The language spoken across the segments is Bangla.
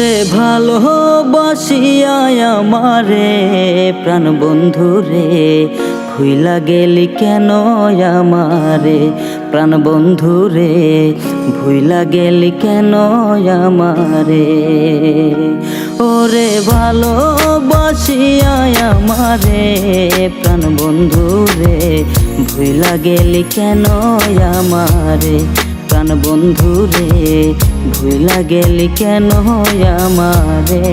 ওরে ভালোবাসিয়া আমারে প্রাণ বন্ধু রে, ভুইলা গেলি কেন আমারে? প্রাণ বন্ধু রে, ভুইলা গেলি কেন আমারে? ওরে ভালোবাসিয়া আমারে প্রাণ বন্ধু রে, ভুইলা গেলি কেন আমারে? প্রাণ বন্ধু রে ভুলা গেলি কেন আমারে?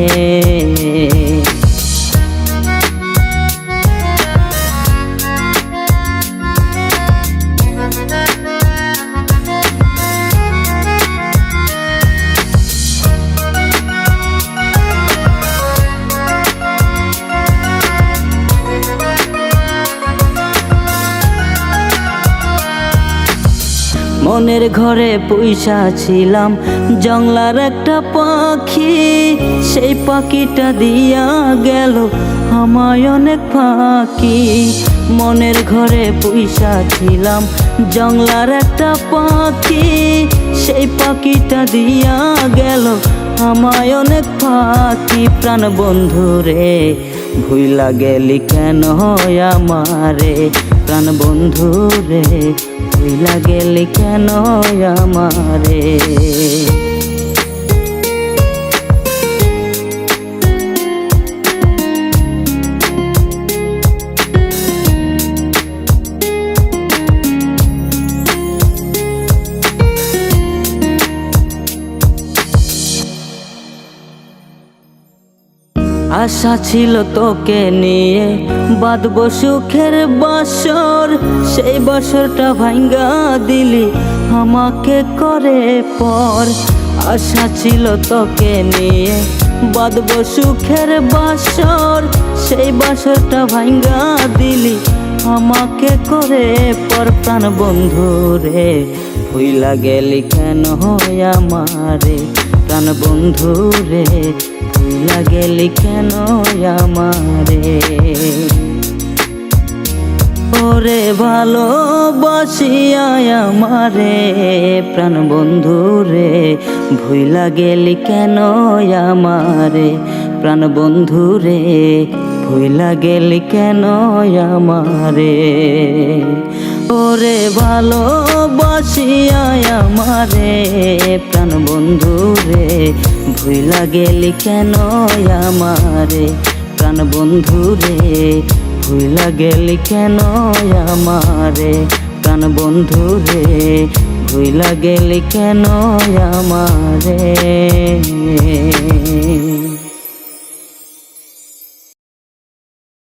মনের ঘরে পয়সা ছিলাম। জংলার একটা পাখি, সেই পাখিটা দিয়া গেল আমায় অনেক ফাঁকি। মনের ঘরে পয়সা ছিলাম, জংলার একটা পাখি, সেই পাখিটা দিয়া গেল আমায় অনেক ফাঁকি। প্রাণ বন্ধু রে, ভুইলা গেলি কেন আমারে? প্রাণ বন্ধু রে ভুইলা গেলি কেন আমারে? আশা ছিল তোকে নিয়ে বাঁধব সুখের বাসর সেই বাসরটা ভাঙ্গা দিলি, আমাকে করে পর। আশা ছিল তোকে নিয়ে বাঁধব সুখের বাসর সেই বাসরটা ভাঙ্গা দিলি, আমাকে করে পর। প্রাণ বন্ধু রে, ভুইলা গেলি কেন আমারে? প্রাণ বন্ধু রে, ভুইলা গেলি কেন আমারে? ওরে ভালোবাসিয়া আমারে প্রাণ বন্ধু রে, ভুইলা গেলি কেন আমারে? প্রাণ বন্ধু রে, ভুইলা গেলি কেন আমারে? ওরে ভালোবাসিয়া আমারে প্রাণ বন্ধু রে, ভুইলা গেলি কেন আমারে? প্রাণ বন্ধু রে ভুলা গেলি কেন আমারে? প্রাণ বন্ধু রে ভুলা গেলি কেন আমারে?